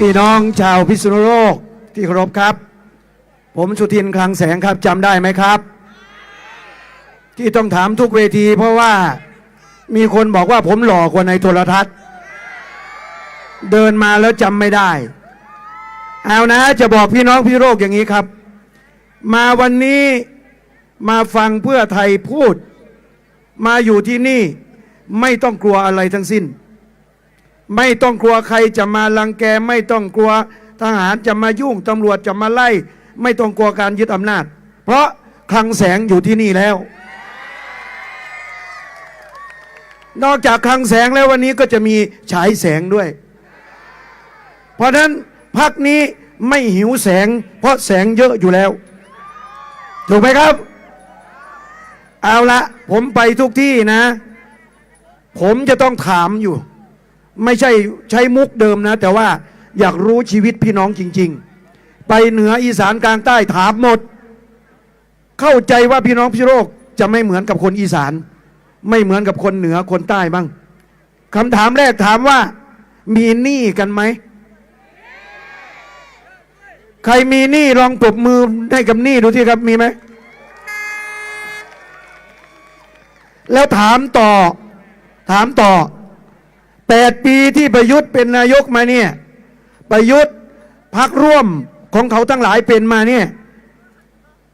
พี่น้องชาวพิษณุโลกที่เคารพครับ ผมสุทินคลังแสงครับจำได้ไหมครับ ที่ต้องถามทุกเวที เพราะว่ามีคนบอกว่าผมหล่อกว่าในโทรทัศน์ เดินมาแล้วจำไม่ได้ เอานะจะบอกพี่น้องพี่โรคอย่างนี้ครับ มาวันนี้มาฟังเพื่อไทยพูด มาอยู่ที่นี่ไม่ต้องกลัวอะไรทั้งสิ้น ไม่ต้องกลัวใครจะมาลังแก ไม่ต้องกลัวทหารจะมายุ่งตำรวจจะมาไล่ ไม่ต้องกลัวการยึดอำนาจ เพราะคลังแสงอยู่ที่นี่แล้ว นอกจากคลังแสงแล้ววันนี้ก็จะมีฉายแสงด้วย เพราะฉะนั้นพักนี้ไม่หิวแสง เพราะแสงเยอะอยู่แล้ว ถูกไหมครับ เอาละผมไปทุกที่นะ ผมจะต้องถามอยู่ ไม่ใช่ใช้มุกเดิมนะ แต่ว่าอยากรู้ชีวิตพี่น้องจริง ๆ ไปเหนืออีสานกลางใต้ถามหมด เข้าใจว่าพี่น้องพี่โรคจะไม่เหมือนกับคนอีสาน ไม่เหมือนกับคนเหนือคนใต้บ้างคำถามแรกถามว่า มีหนี้กันไหมใครมีหนี้ลองปรบมือให้กับหนี้ดูที่ครับมีไหม แล้วถามต่อ ถามต่อ ปดปีที่ประยุทธ์เป็นนายกมาเนี่ย ประยุทธ์พักร่วมของเขาทั้งหลายเป็นมาเนี่ย